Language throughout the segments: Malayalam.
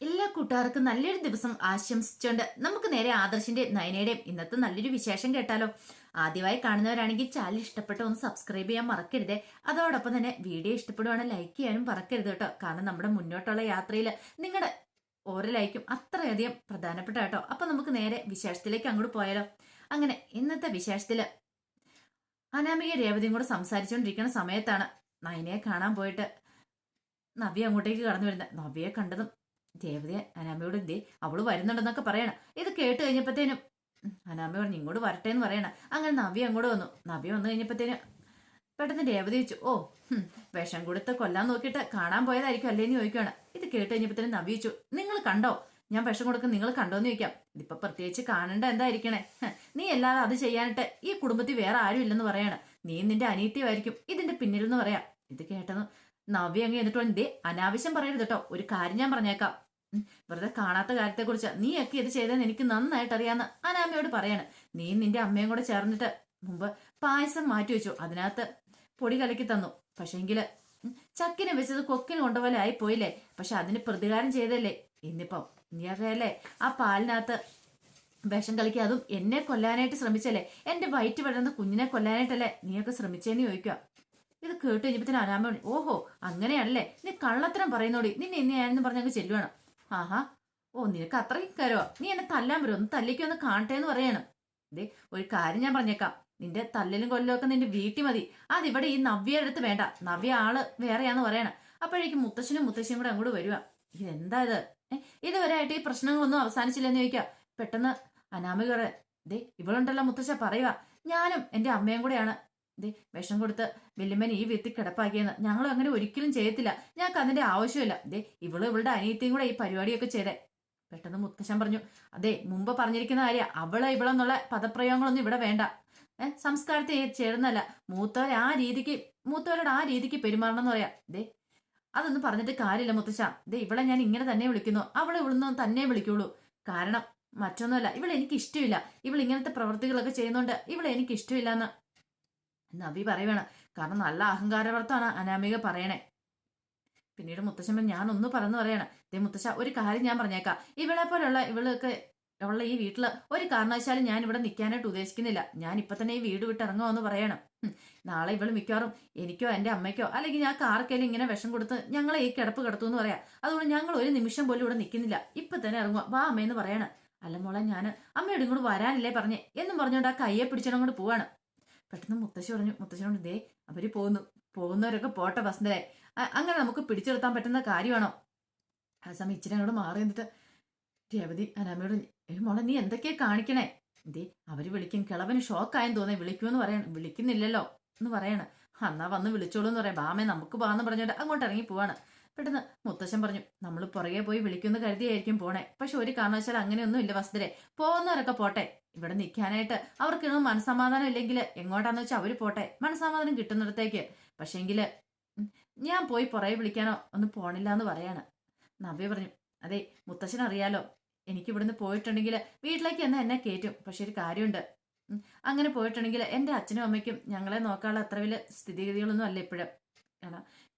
എല്ലാ കൂട്ടുകാർക്കും നല്ലൊരു ദിവസം ആശംസിച്ചുകൊണ്ട് നമുക്ക് നേരെ ആദർശിന്റെ നയനയുടെയും ഇന്നത്തെ നല്ലൊരു വിശേഷം കേട്ടാലോ. ആദ്യമായി കാണുന്നവരാണെങ്കിൽ ചാനൽ ഇഷ്ടപ്പെട്ട ഒന്ന് സബ്സ്ക്രൈബ് ചെയ്യാൻ മറക്കരുതേ. അതോടൊപ്പം തന്നെ വീഡിയോ ഇഷ്ടപ്പെടുവാണെങ്കിൽ ലൈക്ക് ചെയ്യാനും മറക്കരുത് കേട്ടോ. കാരണം നമ്മുടെ മുന്നോട്ടുള്ള യാത്രയിൽ നിങ്ങളുടെ ഓരോ ലൈക്കും അത്രയധികം പ്രധാനപ്പെട്ട കേട്ടോ. അപ്പൊ നമുക്ക് നേരെ വിശേഷത്തിലേക്ക് അങ്ങോട്ട് പോയാലോ. അങ്ങനെ ഇന്നത്തെ വിശേഷത്തിൽ അനാമിക രേവതിയും കൂടെ സംസാരിച്ചുകൊണ്ടിരിക്കുന്ന സമയത്താണ് നയനയെ കാണാൻ പോയിട്ട് നവ്യ അങ്ങോട്ടേക്ക് കടന്നു വരുന്നത്. നവ്യയെ കണ്ടതും ദേവതയെ അനാമയോട് എന്തേ അവൾ വരുന്നുണ്ടെന്നൊക്കെ പറയണം. ഇത് കേട്ട് കഴിഞ്ഞപ്പോഴത്തേനും അനാമ പറഞ്ഞു ഇങ്ങോട്ട് വരട്ടെ എന്ന് പറയണം. അങ്ങനെ നവി അങ്ങോട്ട് വന്നു. നവി വന്നു കഴിഞ്ഞപ്പോഴത്തേനും പെട്ടെന്ന് രേവതി ചോദിച്ചു ഓ വിഷം കൊടുത്ത് കൊല്ലാൻ നോക്കിയിട്ട് കാണാൻ പോയതായിരിക്കും അല്ലേന്ന് ചോദിക്കുകയാണ് ഇത് കേട്ട് കഴിഞ്ഞപ്പോഴത്തേനും നവി ചോദിച്ചു നിങ്ങൾ കണ്ടോ? ഞാൻ വിഷം കൊടുക്കും നിങ്ങൾ കണ്ടോന്ന് ചോദിക്കാം. ഇതിപ്പോ പ്രത്യേകിച്ച് കാണേണ്ട എന്തായിരിക്കണേ? നീ അല്ലാതെ അത് ചെയ്യാനിട്ട് ഈ കുടുംബത്തിൽ വേറെ ആരും ഇല്ലെന്ന് പറയാണ്. നീ നിന്റെ അനീത്യമായിരിക്കും ഇതിന്റെ പിന്നിൽ എന്ന് പറയാം. ഇത് കേട്ടെന്ന് നവ്യ അങ്ങ് എന്നിട്ട് എന്തേ ദേ അനാവശ്യം പറയരുത് കേട്ടോ ഒരു കാര്യം ഞാൻ പറഞ്ഞേക്കാം. വെറുതെ കാണാത്ത കാര്യത്തെക്കുറിച്ച് നീയൊക്കെ ഇത് ചെയ്തതെന്ന് എനിക്ക് നന്നായിട്ട് അറിയാന്ന് അനാമയോട് പറയാണ്. നീ നിന്റെ അമ്മയും കൂടെ ചേർന്നിട്ട് മുമ്പ് പായസം മാറ്റി വെച്ചു. അതിനകത്ത് പൊടി കലക്കി തന്നു. പക്ഷേങ്കിൽ ഉം, ചക്കിനെ വെച്ചത് കൊക്കിന് കൊണ്ടുപോലെ ആയി പോയില്ലേ പക്ഷെ അതിന് പ്രതികാരം ചെയ്തല്ലേ? ഇന്നിപ്പം നീ അറിയാലേ ആ പാലിനകത്ത് വിഷം കളിക്കുക അതും എന്നെ കൊല്ലാനായിട്ട് ശ്രമിച്ചല്ലേ? എന്റെ വയറ്റ് വളർന്ന കുഞ്ഞിനെ കൊല്ലാനായിട്ടല്ലേ നീയൊക്കെ ശ്രമിച്ചേന്ന് ചോദിക്കുക. ഇത് കേട്ട് കഴിഞ്ഞപ്പോ അനാമ ഓഹോ അങ്ങനെയാണല്ലേ? നീ കള്ളത്തരം പറയുന്നോടി. നിന്നെ ഇന്ന് ഞാനെന്ന് പറഞ്ഞങ്ങ് ചെല്ലുവാണ്. ആഹാ. ഓ നിനക്ക് അത്രയ്ക്ക് കരുവാ. നീ എന്നെ തല്ലാൻ വരും. ഒന്ന് തല്ലിക്കോ ഒന്ന് കാണട്ടെ എന്ന് പറയണം. ദേ ഒരു കാര്യം ഞാൻ പറഞ്ഞേക്കാം. നിന്റെ തല്ലലും ഒക്കെ നിന്റെ വീട്ടിൽ മതി. അതിവിടെ ഈ നവ്യയുടെ അടുത്ത് വേണ്ട. നവ്യ ആൾ വേറെയാന്ന് പറയണം. അപ്പോഴേക്കും മുത്തശ്ശനും മുത്തശ്ശിയും കൂടെ അങ്ങോട്ട് വരുവാ. ഇതെന്താ ഇത്? ഇതുവരെ ആയിട്ട് ഈ പ്രശ്നങ്ങളൊന്നും അവസാനിച്ചില്ലെന്ന് ചോദിക്കാം. പെട്ടെന്ന് അനാമികളെ ദേ ഇവളുണ്ടല്ലോ മുത്തശ്ശ പറയുക ഞാനും എന്റെ അമ്മയും കൂടെയാണ്. ദേ വിഷം കൊടുത്ത് വല്യമ്മൻ ഈ വീട്ടിൽ കിടപ്പാക്കിയെന്ന് ഞങ്ങൾ അങ്ങനെ ഒരിക്കലും ചെയ്യത്തില്ല. ഞങ്ങൾക്ക് അതിന്റെ ആവശ്യമില്ല. ദേ ഇവൾ ഇവളുടെ അനിയത്തിയും കൂടെ ഈ പരിപാടിയൊക്കെ ചെയ്തേ. പെട്ടെന്ന് മുത്തശ്ശൻ പറഞ്ഞു അതെ മുമ്പ് പറഞ്ഞിരിക്കുന്ന കാര്യം അവളെ ഇവളെന്നുള്ള പദപ്രയോഗങ്ങളൊന്നും ഇവിടെ വേണ്ട. ഏഹ് സംസ്കാരത്തെ ചേർന്നല്ല മൂത്തവര് ആ രീതിക്ക് മൂത്തവരോട് ആ രീതിക്ക് പെരുമാറണം എന്ന് പറയാം. ദേ അതൊന്നും പറഞ്ഞിട്ട് കാര്യമില്ല മുത്തശ്ശ ദേ ഇവളെ ഞാൻ ഇങ്ങനെ തന്നെ വിളിക്കുന്നു. അവളെ ഇവിടുന്ന് തന്നെ വിളിക്കുള്ളൂ. കാരണം മറ്റൊന്നുമല്ല ഇവളെ എനിക്ക് ഇഷ്ടമില്ല. ഇവൾ ഇങ്ങനത്തെ പ്രവൃത്തികളൊക്കെ ചെയ്യുന്നുണ്ട് ഇവളെ എനിക്ക് ഇഷ്ടമില്ല എന്ന് നബി പറയുവാണ് കാരണം നല്ല അഹങ്കാരവർത്താണ് അനാമിക പറയണേ. പിന്നീട് മുത്തശ്ശമ്മ ഞാൻ ഒന്ന് പറഞ്ഞു പറയണം. ദേ മുത്തശ്ശ ഒരു കാര്യം ഞാൻ പറഞ്ഞേക്കാം. ഇവളെ പോലുള്ള ഇവളൊക്കെ ഉള്ള ഈ വീട്ടിൽ ഒരു കാരണവശാലും ഞാൻ ഇവിടെ നിൽക്കാനായിട്ട് ഉദ്ദേശിക്കുന്നില്ല. ഞാൻ ഇപ്പൊ തന്നെ ഈ വീട് വിട്ട് ഇറങ്ങുമെന്ന് പറയണം. നാളെ ഇവൾ മിക്കവാറും എനിക്കോ എന്റെ അമ്മയ്ക്കോ അല്ലെങ്കിൽ ഞാൻ കാർക്കേലും ഇങ്ങനെ വിഷം കൊടുത്ത് ഞങ്ങളെ ഈ കിടപ്പ് കിടത്തു എന്ന് പറയാം. അതുകൊണ്ട് ഞങ്ങൾ ഒരു നിമിഷം പോലും ഇവിടെ നിൽക്കുന്നില്ല ഇപ്പൊ തന്നെ ഇറങ്ങുക വാ അമ്മയെന്ന് പറയണം. അല്ല മോളെ ഞാൻ അമ്മയോട് ഇങ്ങോട്ട് വരാനില്ലേ പറഞ്ഞേ. എന്നും പറഞ്ഞുകൊണ്ട് ആ കയ്യെ പിടിച്ചോണ്ട് പോവാണ്. പെട്ടെന്ന് മുത്തശ്ശി പറഞ്ഞു മുത്തശ്ശനോട് ദേ അവർ പോകുന്നു പോകുന്നവരൊക്കെ പോട്ടെ വസന്തരെ അങ്ങനെ നമുക്ക് പിടിച്ചെടുത്താൻ പറ്റുന്ന കാര്യമാണോ? ആ സമയം ഇച്ചിരി അങ്ങോട്ട് മാറി നിന്നിട്ട് രേവതി അനാമയോട് മോളെ നീ എന്തൊക്കെയാ കാണിക്കണേ? ദേ അവർ വിളിക്കും. കിളവന് ഷോക്കായെന്ന് തോന്നേ വിളിക്കുമെന്ന് പറയണം. വിളിക്കുന്നില്ലല്ലോ എന്ന് പറയണം. എന്നാ വന്ന് വിളിച്ചോളൂ എന്ന് പറയാം. ബാമേ നമുക്ക് പോകാന്ന് പറഞ്ഞോണ്ട് അങ്ങോട്ട് ഇറങ്ങി പോവാണ്. പെട്ടെന്ന് മുത്തശ്ശൻ പറഞ്ഞു നമ്മൾ പുറകെ പോയി വിളിക്കുമെന്ന് കരുതിയായിരിക്കും പോണേ. പക്ഷെ ഒരു കാരണവശാൽ അങ്ങനെയൊന്നും ഇല്ല വസ്തുരെ പോകുന്നവരൊക്കെ പോട്ടെ. ഇവിടെ നിൽക്കാനായിട്ട് അവർക്ക് മനസ്സമാധാനം ഇല്ലെങ്കിൽ എങ്ങോട്ടാന്ന് വെച്ചാൽ അവർ പോട്ടെ. മനസ്സമാധാനം കിട്ടുന്നിടത്തേക്ക്. പക്ഷേങ്കിൽ ഉം, ഞാൻ പോയി പുറകെ വിളിക്കാനോ ഒന്നും പോണില്ല എന്ന് പറയാണ്. നവ്യ പറഞ്ഞു അതെ മുത്തശ്ശൻ അറിയാലോ. എനിക്ക് ഇവിടുന്ന് പോയിട്ടുണ്ടെങ്കിൽ വീട്ടിലേക്ക് എന്നെ എന്നെ കയറ്റും പക്ഷെ ഒരു കാര്യമുണ്ട്. അങ്ങനെ പോയിട്ടുണ്ടെങ്കിൽ എന്റെ അച്ഛനും അമ്മയ്ക്കും ഞങ്ങളെ നോക്കാനുള്ള അത്ര വലിയ സ്ഥിതിഗതികളൊന്നും അല്ല ഇപ്പോഴും.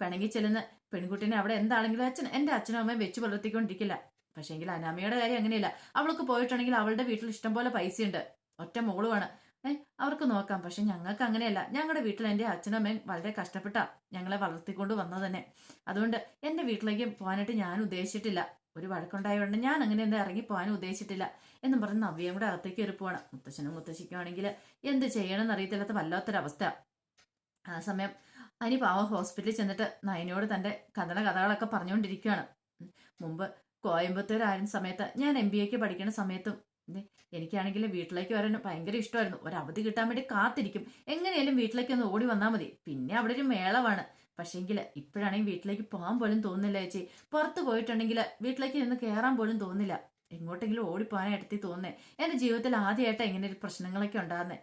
പിണങ്ങി ചെല്ലുന്ന പെൺകുട്ടീനെ അവിടെ എന്താണെങ്കിലും അച്ഛൻ എന്റെ അച്ഛനും അമ്മയും വെച്ച് പുലർത്തിക്കൊണ്ടിരിക്കില്ല. പക്ഷേങ്കിൽ അനാമയുടെ കാര്യം അങ്ങനെയില്ല. അവൾക്ക് പോയിട്ടുണ്ടെങ്കിൽ അവളുടെ വീട്ടിൽ ഇഷ്ടംപോലെ പൈസയുണ്ട്. ഒറ്റ മോളുമാണ് ഏഹ് അവർക്ക് നോക്കാം. പക്ഷെ ഞങ്ങൾക്ക് അങ്ങനെയല്ല. ഞങ്ങളുടെ വീട്ടിൽ എന്റെ അച്ഛനും അമ്മയും വളരെ കഷ്ടപ്പെട്ടാ ഞങ്ങളെ വളർത്തിക്കൊണ്ട് വന്നത് തന്നെ. അതുകൊണ്ട് എന്റെ വീട്ടിലേക്ക് പോകാനായിട്ട് ഞാൻ ഉദ്ദേശിച്ചിട്ടില്ല. ഒരു വഴക്കുണ്ടായതുകൊണ്ട് ഞാൻ അങ്ങനെ എന്താ ഇറങ്ങി പോകാനും ഉദ്ദേശിച്ചിട്ടില്ല എന്നും പറഞ്ഞ് നവ്യയും കൂടെ അകത്തേക്ക് ഒരു പോകണം മുത്തശ്ശനും മുത്തശ്ശിക്കുവാണെങ്കിൽ എന്ത് ചെയ്യണമെന്ന് അറിയത്തില്ലാത്ത വല്ലാത്തൊരവസ്ഥ. ആ സമയം അനി പാവ ഹോസ്പിറ്റലിൽ ചെന്നിട്ട് നയനോട് തന്റെ കഥന കഥകളൊക്കെ പറഞ്ഞുകൊണ്ടിരിക്കുകയാണ്. മുമ്പ് കോയമ്പത്തൂർ ആയിരുന്ന സമയത്ത് ഞാൻ എം ബി എക്ക് പഠിക്കുന്ന സമയത്തും എനിക്കാണെങ്കിൽ വീട്ടിലേക്ക് വരാൻ ഭയങ്കര ഇഷ്ടമായിരുന്നു. ഒരവധി കിട്ടാൻ വേണ്ടി കാത്തിരിക്കും. എങ്ങനെയാലും വീട്ടിലേക്ക് ഒന്ന് ഓടി വന്നാൽ മതി. പിന്നെ അവിടെ ഒരു മേളമാണ് പക്ഷേങ്കിൽ ഇപ്പോഴാണെങ്കിൽ വീട്ടിലേക്ക് പോകാൻ പോലും തോന്നുന്നില്ല ചേച്ചി. പുറത്ത് പോയിട്ടുണ്ടെങ്കിൽ വീട്ടിലേക്ക് നിന്ന് കയറാൻ പോലും തോന്നില്ല എങ്ങോട്ടെങ്കിലും ഓടിപ്പോകാനായിട്ട് തോന്നുന്നേ. എന്റെ ജീവിതത്തിൽ ആദ്യമായിട്ടാണ് ഇങ്ങനെ ഒരു പ്രശ്നങ്ങളൊക്കെ ഉണ്ടാകുന്നേ.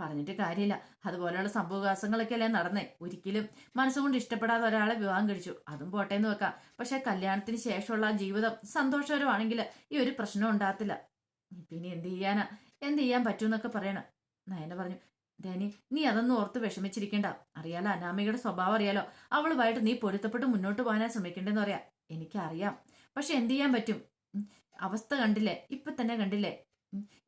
പറഞ്ഞിട്ട് കാര്യമില്ല. അതുപോലെയുള്ള സംഭവകാസങ്ങളൊക്കെ അല്ലേ നടന്നേ. ഒരിക്കലും മനസ്സുകൊണ്ട് ഇഷ്ടപ്പെടാതെ ഒരാളെ വിവാഹം കഴിച്ചു. അതും പോട്ടെ എന്ന് വെക്കാം. പക്ഷെ കല്യാണത്തിന് ശേഷമുള്ള ജീവിതം സന്തോഷകരമാണെങ്കിൽ ഈ ഒരു പ്രശ്നം ഉണ്ടാകത്തില്ല. പിന്നെ എന്ത് ചെയ്യാനാ? എന്ത് ചെയ്യാൻ പറ്റൂന്നൊക്കെ പറയണം. നയന പറഞ്ഞു ധനി നീ അതൊന്നും ഓർത്ത് വിഷമിച്ചിരിക്കണ്ട. അറിയാലോ അനാമികയുടെ സ്വഭാവം അറിയാലോ. അവളുമായിട്ട് നീ പൊരുത്തപ്പെട്ട് മുന്നോട്ട് പോകാനാ ശ്രമിക്കേണ്ടെന്ന് പറയാം. എനിക്കറിയാം. പക്ഷെ എന്ത് ചെയ്യാൻ പറ്റും? അവസ്ഥ കണ്ടില്ലേ? ഇപ്പൊ തന്നെ കണ്ടില്ലേ?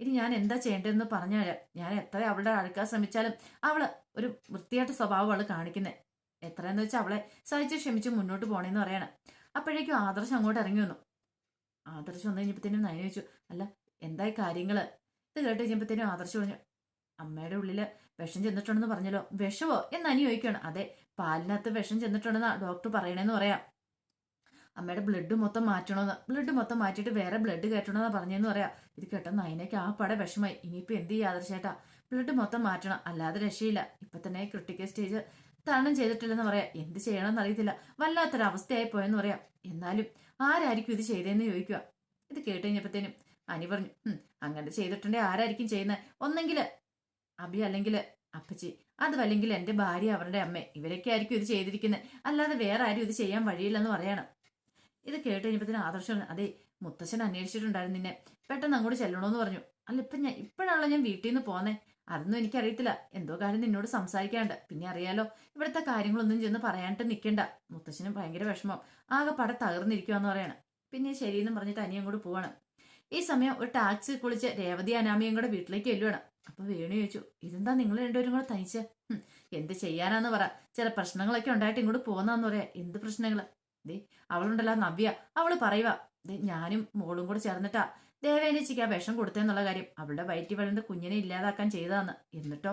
ഇനി ഞാൻ എന്താ ചെയ്യേണ്ടതെന്ന് പറഞ്ഞുതരാം ഞാൻ എത്ര അവളുടെ അടുക്കാൻ ശ്രമിച്ചാലും അവൾ ഒരു വൃത്തിയായിട്ട് സ്വഭാവം അവൾ കാണിക്കുന്നത് എത്രയെന്ന് വെച്ചാൽ അവളെ സഹിച്ച് ക്ഷമിച്ച് മുന്നോട്ട് പോണേന്ന് പറയണം. അപ്പോഴേക്കും ആദർശം അങ്ങോട്ട് ഇറങ്ങി വന്നു. ആദർശം വന്നു കഴിഞ്ഞപ്പോഴത്തേനും നയന ചോദിച്ചു അല്ല എന്തായി കാര്യങ്ങൾ? ഇത് കേട്ട് കഴിഞ്ഞപ്പോഴത്തേനും ആദർശം പറഞ്ഞു അമ്മയുടെ ഉള്ളിൽ വിഷം ചെന്നിട്ടുണ്ടെന്ന് പറഞ്ഞല്ലോ. വിഷമോ എന്ന് അനി അതെ പാലിനകത്ത് വിഷം ചെന്നിട്ടുണ്ടെന്നാ ഡോക്ടർ പറയണേന്ന് പറയാം. അമ്മയുടെ ബ്ലഡ് മൊത്തം മാറ്റണമെന്ന് ബ്ലഡ് മൊത്തം മാറ്റിയിട്ട് വേറെ ബ്ലഡ് കയറ്റണമെന്ന് പറഞ്ഞെന്ന് പറയാം. ഇത് കേട്ട നയനയ്ക്ക് ആ പട വിഷമായി. ഇനിയിപ്പോ എന്ത് ചെയ്യാ ആദർശേട്ടാ? ബ്ലഡ് മൊത്തം മാറ്റണം. അല്ലാതെ രക്ഷയില്ല. ഇപ്പൊ തന്നെ ക്രിട്ടിക്കൽ സ്റ്റേജ് തരണം ചെയ്തിട്ടില്ലെന്ന് പറയാം. എന്ത് ചെയ്യണമെന്ന് അറിയത്തില്ല. വല്ലാത്തൊരു അവസ്ഥയായി പോയെന്ന് പറയാം. എന്നാലും ആരായിരിക്കും ഇത് ചെയ്തതെന്ന് ചോദിക്കുക ഇത് കേട്ട് കഴിഞ്ഞപ്പോഴത്തേനും അനി പറഞ്ഞു അങ്ങനെ ചെയ്തിട്ടുണ്ടെ ആരായിരിക്കും ചെയ്യുന്നത് ഒന്നെങ്കിൽ അബി അല്ലെങ്കിൽ അപ്പച്ചി. അതുമല്ലെങ്കിൽ എന്റെ ഭാര്യ അവരുടെ അമ്മ. ഇവരൊക്കെ ആയിരിക്കും ഇത് ചെയ്തിരിക്കുന്നത് അല്ലാതെ വേറെ ആരും ഇത് ചെയ്യാൻ വഴിയില്ലെന്ന് പറയണം. ഇത് കേട്ട് കഴിഞ്ഞപ്പോഴത്തേനും ആദർശം അതെ മുത്തശ്ശൻ അന്വേഷിച്ചിട്ടുണ്ടായിരുന്നു നിന്നെ. പെട്ടെന്ന് അങ്ങോട്ട് ചെല്ലണമെന്ന് പറഞ്ഞു. അല്ല ഇപ്പം ഞാൻ ഇപ്പോഴാണല്ലോ ഞാൻ വീട്ടിൽ നിന്ന് പോന്നേ? അതൊന്നും എനിക്കറിയത്തില്ല. എന്തോ കാര്യം നിന്നോട് സംസാരിക്കാണ്ട്. പിന്നെ അറിയാലോ ഇവിടുത്തെ കാര്യങ്ങളൊന്നും ചെന്ന് പറയാനിട്ട് നിൽക്കണ്ട മുത്തശ്ശനും ഭയങ്കര വിഷമം. ആകെ പട തകർന്നിരിക്കുവാന്ന് പറയണം. പിന്നെ ശരിയെന്നും പറഞ്ഞിട്ട് അനിയും കൂടെ പോവാണ്. ഈ സമയം ഒരു ടാക്സി കുളിച്ച് രേവതി അനാമിയും കൂടെ വീട്ടിലേക്ക് ചെല്ലുവാണ്. അപ്പൊ വേണു ചോദിച്ചു ഇതെന്താ നിങ്ങൾ രണ്ടുപേരും കൂടെ തനിച്ച്? എന്ത് ചെയ്യാനാന്ന് പറ. ചില പ്രശ്നങ്ങളൊക്കെ ഉണ്ടായിട്ട് ഇങ്ങോട്ട് പോകുന്നതെന്ന് പറയാ. എന്ത് പ്രശ്നങ്ങൾ? ദേ അവളുണ്ടല്ലോ നവ്യ. അവൾ പറയുക ദേ ഞാനും മോളും കൂടെ ചേർന്നിട്ടാ ദേവേനച്ചിക്ക് ആ വിഷം കൊടുത്തെന്നുള്ള കാര്യം. അവളുടെ വയറ്റി വളരെ കുഞ്ഞിനെ ഇല്ലാതാക്കാൻ ചെയ്തതാന്ന്. എന്നിട്ടോ?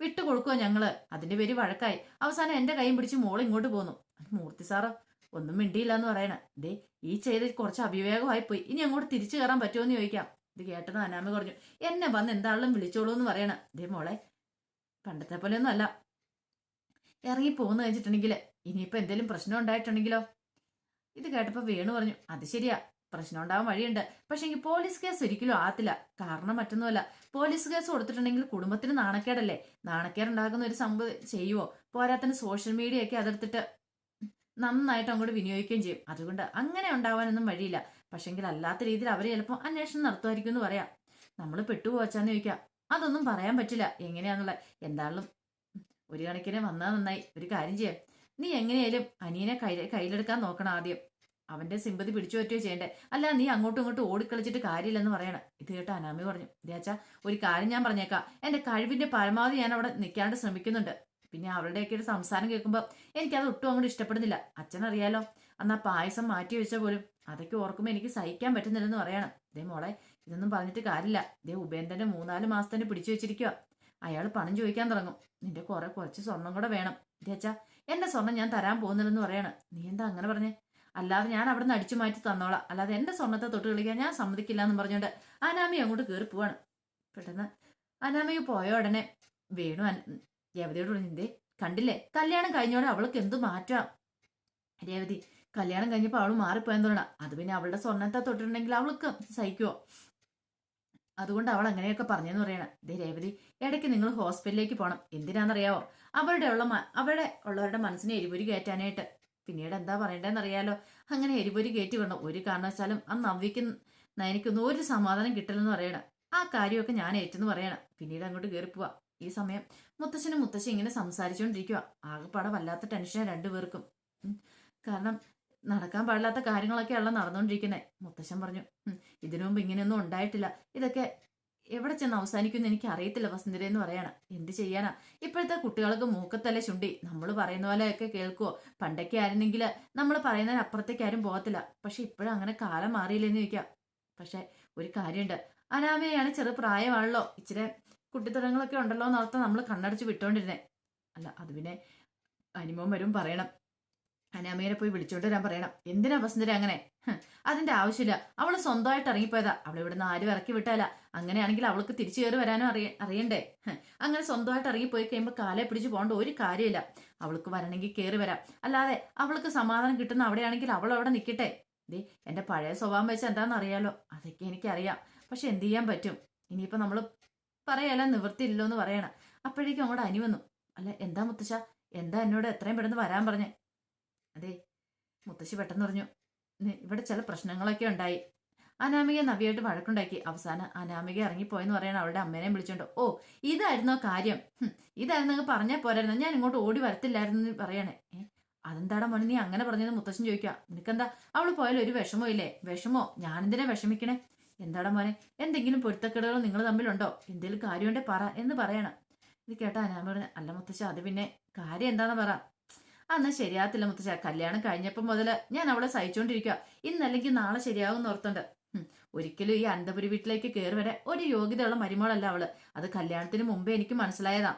വിട്ടു കൊടുക്കുവോ ഞങ്ങൾ? അതിന്റെ പേര് വഴക്കായി. അവസാനം എന്റെ കൈയും പിടിച്ച് മോൾ ഇങ്ങോട്ട് പോന്നു. മൂർത്തി സാറോ ഒന്നും മിണ്ടിയില്ല എന്ന് പറയണ. ദേ ഈ ചെയ്ത് കുറച്ച് അവിവേകമായി പോയി ഇനി അങ്ങോട്ട് തിരിച്ചു കയറാൻ പറ്റുമോ എന്ന് ചോദിക്കാം. ഇത് കേട്ടത് അനാമ പറഞ്ഞു. എന്നെ വന്ന് എന്താണെങ്കിലും വിളിച്ചോളൂ എന്ന് പറയണ. ദേ മോളെ പണ്ടത്തെ പോലെ ഒന്നും അല്ല. ഇറങ്ങി പോന്നു കഴിച്ചിട്ടുണ്ടെങ്കിൽ ഇനിയിപ്പോ എന്തെങ്കിലും പ്രശ്നം ഉണ്ടായിട്ടുണ്ടെങ്കിലോ? ഇത് കേട്ടപ്പോ വേണു പറഞ്ഞു അത് ശരിയാ പ്രശ്നം ഉണ്ടാവാൻ വഴിയുണ്ട്. പക്ഷെ എങ്കിൽ പോലീസ് കേസ് ഒരിക്കലും ആത്തില്ല കാരണം മറ്റൊന്നുമല്ല പോലീസ് കേസ് കൊടുത്തിട്ടുണ്ടെങ്കിൽ കുടുംബത്തിന് നാണക്കേടല്ലേ? നാണക്കേടുണ്ടാകുന്ന ഒരു സംഭവം ചെയ്യുവോ? പോരാത്തിന് സോഷ്യൽ മീഡിയ ഒക്കെ അതെടുത്തിട്ട് നന്നായിട്ട് അങ്ങോട്ട് വിനിയോഗിക്കുകയും ചെയ്യും. അതുകൊണ്ട് അങ്ങനെ ഉണ്ടാവാനൊന്നും വഴിയില്ല. പക്ഷെങ്കിൽ അല്ലാത്ത രീതിയിൽ അവർ ചിലപ്പോൾ അന്വേഷണം നടത്തുമായിരിക്കും എന്ന് പറയാം. നമ്മൾ പെട്ടുപോച്ചാന്ന് ചോദിക്കാം. അതൊന്നും പറയാൻ പറ്റില്ല. എങ്ങനെയാന്നുള്ള എന്താണെങ്കിലും ഒരു കണക്കിന് വന്നാൽ നന്നായി. ഒരു കാര്യം ചെയ്യാം. നീ എങ്ങനെയായാലും അനിയനെ കൈ കയ്യിലെടുക്കാൻ നോക്കണം ആദ്യം. അവന്റെ സിമ്പതി പിടിച്ചു പറ്റുകയോ ചെയ്യണ്ടേ? അല്ല നീ അങ്ങോട്ടും ഇങ്ങോട്ടും ഓടിക്കളിച്ചിട്ട് കാര്യമില്ലെന്ന് പറയണം. ഇത് കേട്ട അനാമി പറഞ്ഞു ദേച്ചാ ഒരു കാര്യം ഞാൻ പറഞ്ഞേക്കാം. എന്റെ കഴിവിന്റെ പരമാവധി ഞാൻ അവിടെ നിൽക്കാണ്ട് ശ്രമിക്കുന്നുണ്ട്. പിന്നെ അവളുടെയൊക്കെ ഒരു സംസാരം കേൾക്കുമ്പോൾ എനിക്കത് ഒട്ടും അങ്ങോട്ട് ഇഷ്ടപ്പെടുന്നില്ല. അച്ഛനറിയാലോ അന്ന് പായസം മാറ്റി വെച്ച പോലും അതൊക്കെ ഓർക്കുമ്പോൾ എനിക്ക് സഹിക്കാൻ പറ്റുന്നില്ലെന്ന് പറയണം. ദേ മോളെ ഇതൊന്നും പറഞ്ഞിട്ട് കാര്യമില്ല. ദേ ഉപേന്ദ്രന്റെ മൂന്നാൽ മാസത്തന്നെ പിടിച്ചു വെച്ചിരിക്കുക അയാൾ പണം ചോദിക്കാൻ തുടങ്ങും. നിന്റെ കുറെ കുറച്ച് സ്വർണം കൂടെ വേണം. ഇതേച്ചാ എന്റെ സ്വർണം ഞാൻ തരാൻ പോകുന്നില്ലെന്ന് പറയണം. നീ എന്താ അങ്ങനെ പറഞ്ഞേ? അല്ലാതെ ഞാൻ അവിടെ നിന്ന് അടിച്ചു മാറ്റി തന്നോളാം. അല്ലാതെ എന്റെ സ്വർണത്തെ തൊട്ട് കളിക്കാൻ ഞാൻ സമ്മതിക്കില്ല എന്ന് പറഞ്ഞുകൊണ്ട് അനാമി അങ്ങോട്ട് കയറി പോവാണ്. പെട്ടെന്ന് അനാമി പോയ ഉടനെ വേണു രേവതിയോട് "ദേ, കണ്ടില്ലേ? കല്യാണം കഴിഞ്ഞോടെ അവൾക്ക് എന്ത് മാറ്റാം? രേവതി കല്യാണം കഴിഞ്ഞപ്പോൾ അവൾ മാറിപ്പോയെന്ന് തോന്നണം. അത് പിന്നെ അവളുടെ സ്വർണത്തെ തൊട്ടിട്ടുണ്ടെങ്കിൽ അവൾക്ക് സഹിക്കുവോ? അതുകൊണ്ട് അവൾ അങ്ങനെയൊക്കെ പറഞ്ഞെന്ന് പറയണം. ദേ രേവതി ഇടയ്ക്ക് നിങ്ങൾ ഹോസ്പിറ്റലിലേക്ക് പോകണം എന്തിനാണെന്നറിയാവോ അവരുടെ ഉള്ള അവിടെ ഉള്ളവരുടെ മനസ്സിനെ എരിപൊരി കയറ്റാനായിട്ട്. പിന്നീട് എന്താ അറിയാലോ അങ്ങനെ എരിപൊരി കയറ്റി വേണം ഒരു കാരണവശാലും ആ നവ്യക്ക് നയനിക്കൊന്നും ഒരു സമാധാനം കിട്ടില്ലെന്ന് പറയണം. ആ കാര്യമൊക്കെ ഞാൻ ഏറ്റെന്ന് പറയണം. പിന്നീട് അങ്ങോട്ട് കയറി പോവാ. ഈ സമയം മുത്തശ്ശനും മുത്തശ്ശി ഇങ്ങനെ സംസാരിച്ചുകൊണ്ടിരിക്കുക ആകെപ്പാടെ വല്ലാത്ത ടെൻഷൻ രണ്ടുപേർക്കും. കാരണം നടക്കാൻ പാടില്ലാത്ത കാര്യങ്ങളൊക്കെയാണല്ലോ നടന്നുകൊണ്ടിരിക്കുന്നത് മുത്തശ്ശൻ പറഞ്ഞു "ഉം, ഇതിനു മുമ്പ് ഇങ്ങനെയൊന്നും ഉണ്ടായിട്ടില്ല. ഇതൊക്കെ എവിടെ ചെന്ന് അവസാനിക്കുമെന്ന് എനിക്ക് അറിയത്തില്ല വസന്തര എന്ന് പറയണം. എന്ത് ചെയ്യാനാ? ഇപ്പോഴത്തെ കുട്ടികൾക്ക് മൂക്കത്തല്ലേ ചുണ്ടി. നമ്മൾ പറയുന്ന പോലെയൊക്കെ കേൾക്കുവോ? പണ്ടൊക്കെ ആയിരുന്നെങ്കിൽ നമ്മൾ പറയുന്നതിന് അപ്പുറത്തേക്ക് ആരും പോകത്തില്ല. പക്ഷെ ഇപ്പോഴും അങ്ങനെ കാലം മാറിയില്ലെന്ന് ചോദിക്കാം. പക്ഷെ ഒരു കാര്യമുണ്ട്. അനാമയാണ് ചെറു പ്രായമാണല്ലോ. ഇച്ചിരി കുട്ടിത്തരങ്ങളൊക്കെ ഉണ്ടല്ലോ എന്നർത്ഥം നമ്മൾ കണ്ണടച്ച് വിട്ടോണ്ടിരുന്നേ. അല്ല അത് പിന്നെ അനിമം വരും പറയണം. അനാമയെ പോയി വിളിച്ചോണ്ട് വരാൻ പറയണം. എന്തിനാ വസന്തര അങ്ങനെ? അതിന്റെ ആവശ്യമില്ല. അവൾ സ്വന്തമായിട്ട് ഇറങ്ങിപ്പോയതാ. അവൾ ഇവിടുന്ന് ആരും ഇറക്കി വിട്ടാല അങ്ങനെയാണെങ്കിൽ അവൾക്ക് തിരിച്ചു കയറി വരാനും അറിയ അറിയണ്ടേ? അങ്ങനെ സ്വന്തമായിട്ട് ഇറങ്ങിപ്പോയി കഴിയുമ്പോൾ കാലെ പിടിച്ച് പോകേണ്ട ഒരു കാര്യമില്ല. അവൾക്ക് വരണമെങ്കിൽ കയറി വരാം. അല്ലാതെ അവൾക്ക് സമാധാനം കിട്ടുന്ന അവിടെയാണെങ്കിൽ അവൾ അവിടെ നിൽക്കട്ടെ ദേ എന്റെ പഴയ സ്വഭാവം വെച്ച് എന്താണെന്ന് അറിയാലോ? അതൊക്കെ എനിക്കറിയാം. പക്ഷെ എന്ത് ചെയ്യാൻ പറ്റും? ഇനിയിപ്പോൾ നമ്മൾ പറയാല നിവൃത്തിയില്ലല്ലോ എന്ന് പറയണം. അപ്പോഴേക്കും അങ്ങോട്ട് അനി വന്നു. അല്ല എന്താ മുത്തശ്ശ? എന്താ എന്നോട് എത്രയും പെട്ടെന്ന് വരാൻ പറഞ്ഞേ? അതെ മുത്തശ്ശി പെട്ടെന്ന് പറഞ്ഞു ഇവിടെ ചില പ്രശ്നങ്ങളൊക്കെ ഉണ്ടായി. അനാമിക നവിയായിട്ട് വഴക്കുണ്ടാക്കി. അവസാനം അനാമിക ഇറങ്ങിപ്പോയെന്ന് പറയണം അവളുടെ അമ്മേനെ വിളിച്ചോണ്ട്. ഓ ഇതായിരുന്നോ കാര്യം? ഇതായിരുന്നു അങ്ങ് പറഞ്ഞാൽ പോരായിരുന്നു. ഞാൻ ഇങ്ങോട്ട് ഓടി വരത്തില്ലായിരുന്നു എന്ന് പറയണേ. അതെന്താടാ മോനെ നീ അങ്ങനെ പറഞ്ഞത് മുത്തശ്ശൻ ചോദിക്കുക നിനക്കെന്താ? അവൾ പോയാലും ഒരു വിഷമോ ഇല്ലേ? വിഷമോ? ഞാനെന്തിനാ വിഷമിക്കണേ? എന്താടാ മോനെ? എന്തെങ്കിലും പൊരുത്തക്കേടുകൾ നിങ്ങൾ തമ്മിലുണ്ടോ? എന്തെങ്കിലും കാര്യമുണ്ടേ പറ എന്ന് പറയണം. ഇത് കേട്ടാ ഞാൻ പറഞ്ഞു അല്ല മുത്തശ്ശ അത് പിന്നെ കാര്യം എന്താന്ന് പറ. അന്ന് ശരിയാകത്തില്ല മുത്തശ്ശ. കല്യാണം കഴിഞ്ഞപ്പം മുതൽ ഞാൻ അവളെ സഹിച്ചുകൊണ്ടിരിക്കുക ഇന്നല്ലെങ്കിൽ നാളെ ശരിയാകും ഓർത്തുണ്ട്. ഒരിക്കലും ഈ അന്തപുരി വീട്ടിലേക്ക് കയറി വരെ ഒരു യോഗ്യതയുള്ള മരുമോളല്ല അവൾ. അത് കല്യാണത്തിന് മുമ്പേ എനിക്ക് മനസ്സിലായതാ.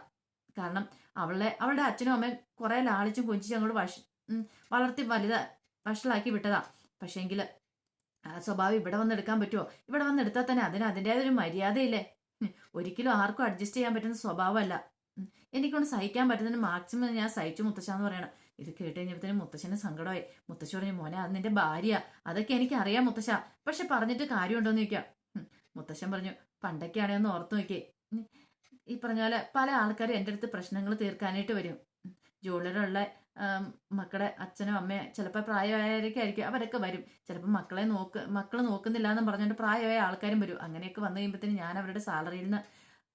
കാരണം അവളെ അവളുടെ അച്ഛനും അമ്മയും കുറെ ലാളിച്ചും കൊഞ്ചിച്ചും അങ്ങോട്ട് വഷ വളർത്തി വലുത വഷളാക്കി വിട്ടതാ. പക്ഷേങ്കിൽ ആ സ്വഭാവം ഇവിടെ വന്നെടുക്കാൻ പറ്റുമോ ഇവിടെ വന്നെടുത്താൽ തന്നെ അതിന് അതിന്റെതൊരു മര്യാദയില്ലേ? ഒരിക്കലും ആർക്കും അഡ്ജസ്റ്റ് ചെയ്യാൻ പറ്റുന്ന സ്വഭാവമല്ല. എനിക്കൊണ്ട് സഹിക്കാൻ പറ്റുന്നതിന് മാക്സിമം ഞാൻ സഹിച്ചു മുത്തശ്ശാന്ന് പറയണം. ഇത് കേട്ട് കഴിഞ്ഞപ്പോഴത്തേനും മുത്തശ്ശന് സങ്കടമായി. മുത്തശ്ശി പറഞ്ഞു മോനെ അത് നിന്റെ ഭാര്യ. അതൊക്കെ എനിക്ക് അറിയാം മുത്തശ്ശ. പക്ഷെ പറഞ്ഞിട്ട് കാര്യമുണ്ടോന്ന് ചോദിക്കാം. മുത്തശ്ശൻ പറഞ്ഞു പണ്ടൊക്കെയാണേ ഒന്ന് ഓർത്തു നോക്കിയേ. ഉം, ഈ പറഞ്ഞ പോലെ പല ആൾക്കാരും എന്റെ അടുത്ത് പ്രശ്നങ്ങൾ തീർക്കാനായിട്ട് വരും. ജോലിയിലുള്ള ആം, മക്കളുടെ അച്ഛനും അമ്മയും ചിലപ്പോൾ പ്രായമായവരൊക്കെ ആയിരിക്കും അവരൊക്കെ വരും. ചിലപ്പോൾ മക്കളെ നോക്ക് മക്കൾ നോക്കുന്നില്ല എന്ന് പറഞ്ഞുകൊണ്ട് പ്രായമായ ആൾക്കാരും വരും. അങ്ങനെയൊക്കെ വന്നു കഴിയുമ്പോഴത്തേന് ഞാൻ അവരുടെ സാലറിയിൽ നിന്ന്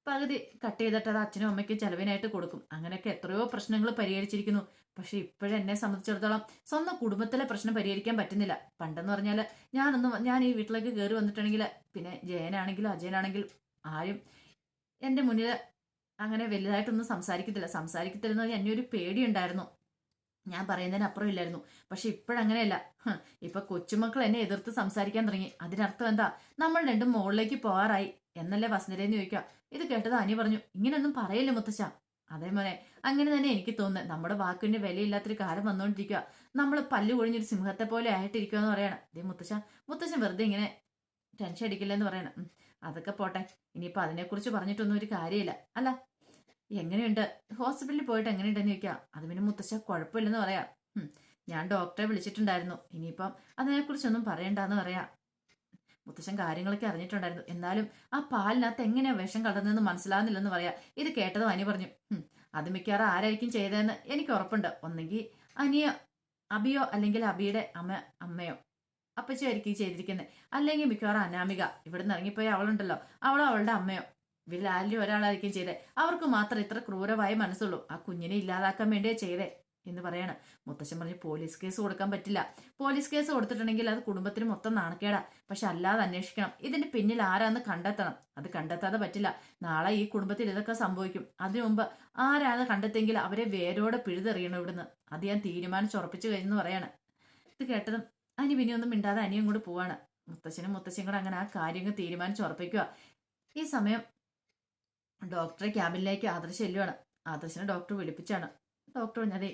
പകുതി കട്ട് ചെയ്തിട്ട് അത് അച്ഛനും അമ്മയ്ക്കും ചെലവിനായിട്ട് കൊടുക്കും. അങ്ങനെയൊക്കെ എത്രയോ പ്രശ്നങ്ങൾ പരിഹരിച്ചിരിക്കുന്നു. പക്ഷെ ഇപ്പോഴെന്നെ സംബന്ധിച്ചിടത്തോളം സ്വന്തം കുടുംബത്തിലെ പ്രശ്നം പരിഹരിക്കാൻ പറ്റുന്നില്ല. പണ്ടെന്ന് പറഞ്ഞാൽ ഞാനൊന്നും ഞാൻ ഈ വീട്ടിലേക്ക് കയറി വന്നിട്ടുണ്ടെങ്കിൽ പിന്നെ ജയനാണെങ്കിലും അജയനാണെങ്കിലും ആരും എന്റെ മുന്നിൽ അങ്ങനെ വലുതായിട്ടൊന്നും സംസാരിക്കത്തില്ല. സംസാരിക്കത്തില്ലെന്ന് പറഞ്ഞാൽ എന്നെ ഒരു പേടിയുണ്ടായിരുന്നു. ഞാൻ പറയുന്നതിന് അപ്പുറം ഇല്ലായിരുന്നു. പക്ഷെ ഇപ്പോഴങ്ങനെയല്ല. ഇപ്പൊ കൊച്ചുമക്കൾ എന്നെ എതിർത്ത് സംസാരിക്കാൻ തുടങ്ങി. അതിനർത്ഥം എന്താ? നമ്മൾ രണ്ടും മുകളിലേക്ക് പോകാറായി. എന്നല്ലേ വസന്തരേന്ന് ചോദിക്കുക? ഇത് കേട്ടത് അനി പറഞ്ഞു ഇങ്ങനെയൊന്നും പറയില്ല മുത്തശ്ശ. അതേ മോനെ അങ്ങനെ തന്നെ എനിക്ക് തോന്നുന്നത് നമ്മുടെ വാക്കിന്റെ വിലയില്ലാത്തൊരു കാലം വന്നുകൊണ്ടിരിക്കുക. നമ്മൾ പല്ലു കൊഴിഞ്ഞൊരു സിംഹത്തെ പോലെ ആയിട്ടിരിക്കുക എന്ന് പറയണം. ദേ മുത്തശ്ശ മുത്തശ്ശൻ വെറുതെ ഇങ്ങനെ ടെൻഷൻ അടിക്കില്ലെന്ന് പറയണം. അതൊക്കെ പോട്ടെ. ഇനിയിപ്പോൾ അതിനെക്കുറിച്ച് പറഞ്ഞിട്ടൊന്നും ഒരു കാര്യമില്ല. അല്ല എങ്ങനെയുണ്ട്? ഹോസ്പിറ്റലിൽ പോയിട്ട് എങ്ങനെയുണ്ടെന്ന് ചോദിക്കാം. അത് പിന്നെ മുത്തശ്ശ കുഴപ്പമില്ലെന്ന് പറയാം. ഞാൻ ഡോക്ടറെ വിളിച്ചിട്ടുണ്ടായിരുന്നു. ഇനിയിപ്പം അതിനെക്കുറിച്ചൊന്നും പറയണ്ടെന്ന് പറയാം. മുത്തശ്ശൻ കാര്യങ്ങളൊക്കെ അറിഞ്ഞിട്ടുണ്ടായിരുന്നു. എന്നാലും ആ പാലിനകത്ത് എങ്ങനെയാണ് വിഷം കടന്നതെന്ന് മനസ്സിലാകുന്നില്ലെന്ന് പറയാ. ഇത് കേട്ടതും അനി പറഞ്ഞു "ഉം, അത് മിക്കവാറും ആരായിരിക്കും ചെയ്തതെന്ന് എനിക്ക് ഉറപ്പുണ്ട്. ഒന്നെങ്കിൽ അനിയോ അബിയോ അല്ലെങ്കിൽ അബിയുടെ അമ്മ അമ്മയോ അപ്പച്ചിയായിരിക്കും ചെയ്തിരിക്കുന്നത് അല്ലെങ്കിൽ മിക്കവാറും അനാമിക. ഇവിടുന്ന് ഇറങ്ങിപ്പോയ അവളുണ്ടല്ലോ. അവളോ അവളുടെ അമ്മയോ. ഇവരിൽ ആരിലും ഒരാളായിരിക്കും ചെയ്തേ. അവർക്ക് മാത്രം ഇത്ര ക്രൂരമായ മനസ്സുള്ളൂ. ആ കുഞ്ഞിനെ ഇല്ലാതാക്കാൻ വേണ്ടിയേ ചെയ്തേ. എന്ന് പറയാണ്. മുത്തശ്ശൻ പറഞ്ഞ് പോലീസ് കേസ് കൊടുക്കാൻ പറ്റില്ല. പോലീസ് കേസ് കൊടുത്തിട്ടുണ്ടെങ്കിൽ അത് കുടുംബത്തിന് മൊത്തം നാണക്കേടാ. പക്ഷെ അല്ലാതെ അന്വേഷിക്കണം. ഇതിന്റെ പിന്നിൽ ആരാന്ന് കണ്ടെത്തണം. അത് കണ്ടെത്താതെ പറ്റില്ല. നാളെ ഈ കുടുംബത്തിൽ ഇതൊക്കെ സംഭവിക്കും. അതിനു മുമ്പ് ആരാന്ന് കണ്ടെത്തിയെങ്കിൽ അവരെ വേരോടെ പിഴുതെറിയണം ഇവിടുന്ന്. അത് ഞാൻ തീരുമാനിച്ചുറപ്പിച്ചു കഴിഞ്ഞെന്ന് പറയാണ്. ഇത് കേട്ടതും അനി പിന്നെ ഒന്നും മിണ്ടാതെ അനിയും കൂടെ പോവാണ്. മുത്തശ്ശനും മുത്തശ്ശിയും കൂടെ അങ്ങനെ ആ കാര്യങ്ങൾ തീരുമാനിച്ചുറപ്പിക്കുക ഈ സമയം ഡോക്ടറെ ക്യാബിനിലേക്ക് ആദർശ് ചെല്ലുവാണ്. ആദർശനെ ഡോക്ടർ വിളിപ്പിച്ചാണ്. ഡോക്ടർ പറഞ്ഞതേ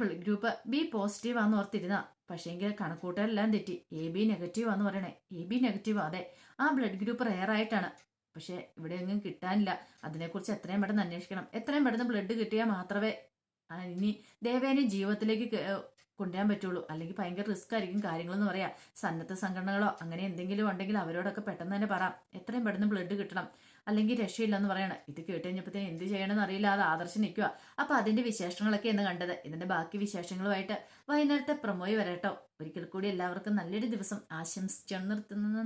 ബ്ലഡ് ഗ്രൂപ്പ് ബി പോസിറ്റീവ് ആന്ന് ഓർത്തിരുന്ന. പക്ഷേങ്കിൽ കണക്കൂട്ടലെല്ലാം തെറ്റി. എ ബി നെഗറ്റീവ് ആന്ന് പറയണേ. എ ബി നെഗറ്റീവ് അതെ. ആ ബ്ലഡ് ഗ്രൂപ്പ് റെയർ ആയിട്ടാണ്. പക്ഷേ ഇവിടെ എങ്ങും കിട്ടാനില്ല. അതിനെക്കുറിച്ച് എത്രയും പെട്ടെന്ന് അന്വേഷിക്കണം. എത്രയും പെട്ടെന്ന് ബ്ലഡ് കിട്ടിയാൽ മാത്രമേ ഇനി ദേവേനെ ജീവിതത്തിലേക്ക് കൊണ്ടുവരാൻ പറ്റുള്ളൂ. അല്ലെങ്കിൽ ഭയങ്കര റിസ്ക് ആയിരിക്കും കാര്യങ്ങളെന്ന് പറയാം. സന്നദ്ധ സംഘടനകളോ അങ്ങനെ എന്തെങ്കിലും ഉണ്ടെങ്കിൽ അവരോടൊക്കെ പെട്ടെന്ന് തന്നെ പറയാം എത്രയും പെട്ടെന്ന് ബ്ലഡ് കിട്ടണം. അല്ലെങ്കിൽ രക്ഷയില്ലെന്ന് പറയണം. ഇത് കേട്ട് കഴിഞ്ഞപ്പോഴത്തേന് എന്ത് ചെയ്യണമെന്ന് അറിയില്ല. അത് ആദർശം നിൽക്കുക. അപ്പൊ അതിന്റെ വിശേഷങ്ങളൊക്കെ എന്ന് കണ്ടത്. ഇതിന്റെ ബാക്കി വിശേഷങ്ങളുമായിട്ട് വൈകുന്നേരത്തെ പ്രമോയി വരട്ടോ. ഒരിക്കൽ കൂടി എല്ലാവർക്കും നല്ലൊരു ദിവസം ആശംസിച്ചു നിർത്തുന്നു.